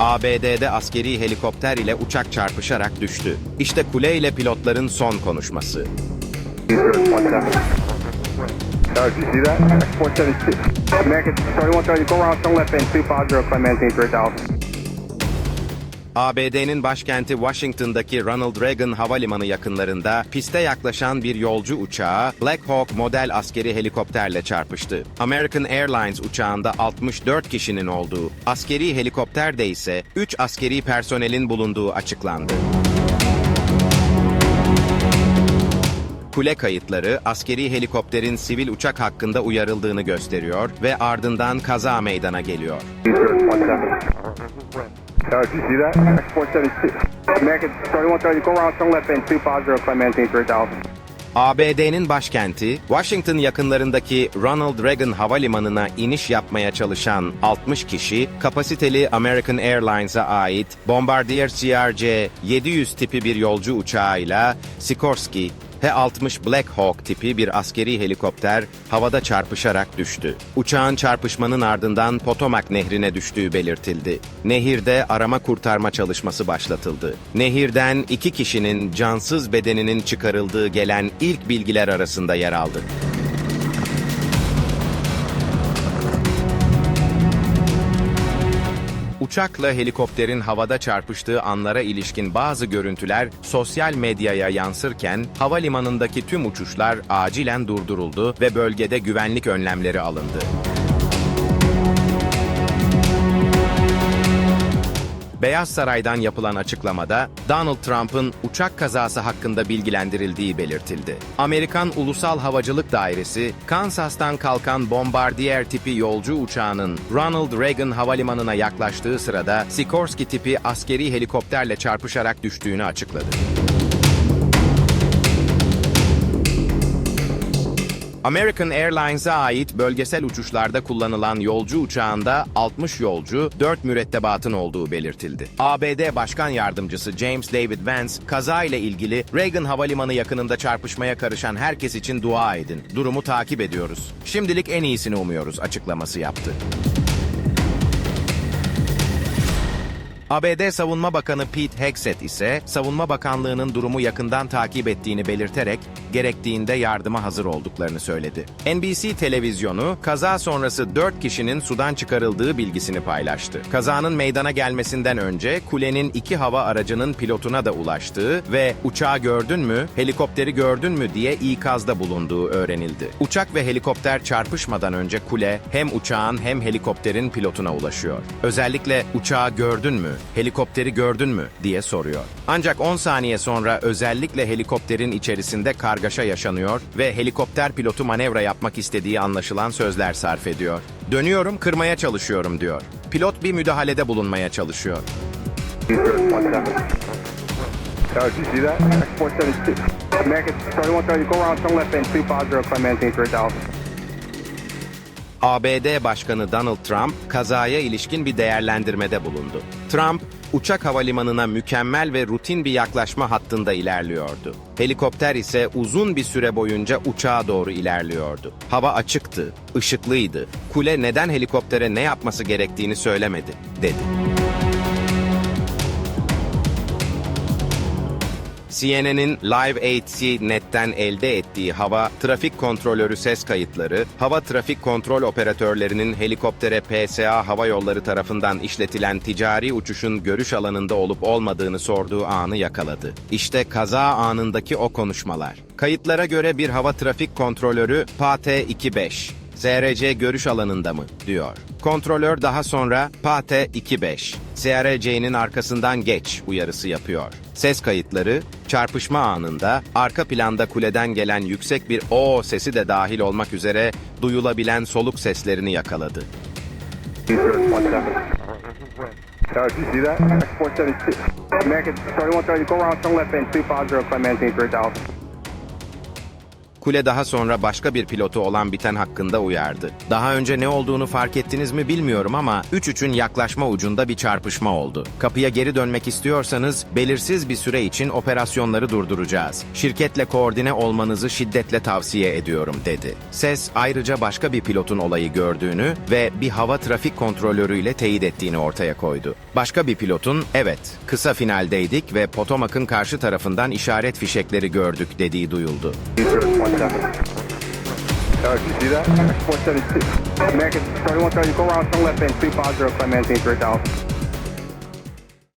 ABD'de askeri helikopter ile uçak çarpışarak düştü. İşte kule ile pilotların son konuşması. ABD'nin başkenti Washington'daki Ronald Reagan Havalimanı yakınlarında piste yaklaşan bir yolcu uçağı Black Hawk model askeri helikopterle çarpıştı. American Airlines uçağında 64 kişinin olduğu, askeri helikopterde ise 3 askeri personelin bulunduğu açıklandı. Kule kayıtları askeri helikopterin sivil uçak hakkında uyarıldığını gösteriyor ve ardından kaza meydana geliyor. Did you see that? X-472. American 3130, go around turn left and 250, Clementine 3000. ABD'nin başkenti, Washington yakınlarındaki Ronald Reagan Havalimanı'na iniş yapmaya çalışan 60 kişi, kapasiteli American Airlines'a ait Bombardier CRJ-700 tipi bir yolcu uçağıyla Sikorsky H-60 Black Hawk tipi bir askeri helikopter havada çarpışarak düştü. Uçağın çarpışmanın ardından Potomac nehrine düştüğü belirtildi. Nehirde arama kurtarma çalışması başlatıldı. Nehirden iki kişinin cansız bedeninin çıkarıldığı gelen ilk bilgiler arasında yer aldı. Uçakla helikopterin havada çarpıştığı anlara ilişkin bazı görüntüler sosyal medyaya yansırken havalimanındaki tüm uçuşlar acilen durduruldu ve bölgede güvenlik önlemleri alındı. Beyaz Saray'dan yapılan açıklamada Donald Trump'ın uçak kazası hakkında bilgilendirildiği belirtildi. Amerikan Ulusal Havacılık Dairesi, Kansas'tan kalkan Bombardier tipi yolcu uçağının Ronald Reagan Havalimanı'na yaklaştığı sırada Sikorsky tipi askeri helikopterle çarpışarak düştüğünü açıkladı. American Airlines'a ait bölgesel uçuşlarda kullanılan yolcu uçağında 60 yolcu, 4 mürettebatın olduğu belirtildi. ABD Başkan Yardımcısı James David Vance, kaza ile ilgili Reagan Havalimanı yakınında çarpışmaya karışan herkes için dua edin. Durumu takip ediyoruz. Şimdilik en iyisini umuyoruz açıklaması yaptı. ABD Savunma Bakanı Pete Hegseth ise Savunma Bakanlığı'nın durumu yakından takip ettiğini belirterek gerektiğinde yardıma hazır olduklarını söyledi. NBC televizyonu kaza sonrası 4 kişinin sudan çıkarıldığı bilgisini paylaştı. Kazanın meydana gelmesinden önce kulenin iki hava aracının pilotuna da ulaştığı ve uçağı gördün mü, helikopteri gördün mü diye ikazda bulunduğu öğrenildi. Uçak ve helikopter çarpışmadan önce kule hem uçağın hem helikopterin pilotuna ulaşıyor. Özellikle uçağı gördün mü, helikopteri gördün mü diye soruyor. Ancak 10 saniye sonra özellikle helikopterin içerisinde kargaşa yaşanıyor ve helikopter pilotu manevra yapmak istediği anlaşılan sözler sarf ediyor. Dönüyorum, kırmaya çalışıyorum diyor. Pilot bir müdahalede bulunmaya çalışıyor. ABD Başkanı Donald Trump kazaya ilişkin bir değerlendirmede bulundu. Trump, uçak havalimanına mükemmel ve rutin bir yaklaşma hattında ilerliyordu. Helikopter ise uzun bir süre boyunca uçağa doğru ilerliyordu. Hava açıktı, ışıklıydı. Kule neden helikoptere ne yapması gerektiğini söylemedi, dedi. CNN'in Live 8 netten elde ettiği hava trafik kontrolörü ses kayıtları, hava trafik kontrol operatörlerinin helikoptere PSA Hava Yolları tarafından işletilen ticari uçuşun görüş alanında olup olmadığını sorduğu anı yakaladı. İşte kaza anındaki o konuşmalar. Kayıtlara göre bir hava trafik kontrolörü PAT-25, SRC görüş alanında mı? diyor. Kontrolör daha sonra PATE 25, SRC'nin arkasından geç uyarısı yapıyor. Ses kayıtları, çarpışma anında arka planda kuleden gelen yüksek bir o sesi de dahil olmak üzere duyulabilen soluk seslerini yakaladı. Did you see that? X-472. American 3130, go around turn left and 250, Clementine 3000. Kule daha sonra başka bir pilotu olan biten hakkında uyardı. Daha önce ne olduğunu fark ettiniz mi bilmiyorum ama 3-3'ün yaklaşma ucunda bir çarpışma oldu. Kapıya geri dönmek istiyorsanız belirsiz bir süre için operasyonları durduracağız. Şirketle koordine olmanızı şiddetle tavsiye ediyorum dedi. Ses ayrıca başka bir pilotun olayı gördüğünü ve bir hava trafik kontrolörüyle teyit ettiğini ortaya koydu. Başka bir pilotun evet kısa finaldeydik ve Potomac'ın karşı tarafından işaret fişekleri gördük dediği duyuldu. Houston, 17. Uh, did you see that? X-472. American 3130, go around turn left in 250, Clementine, straight down.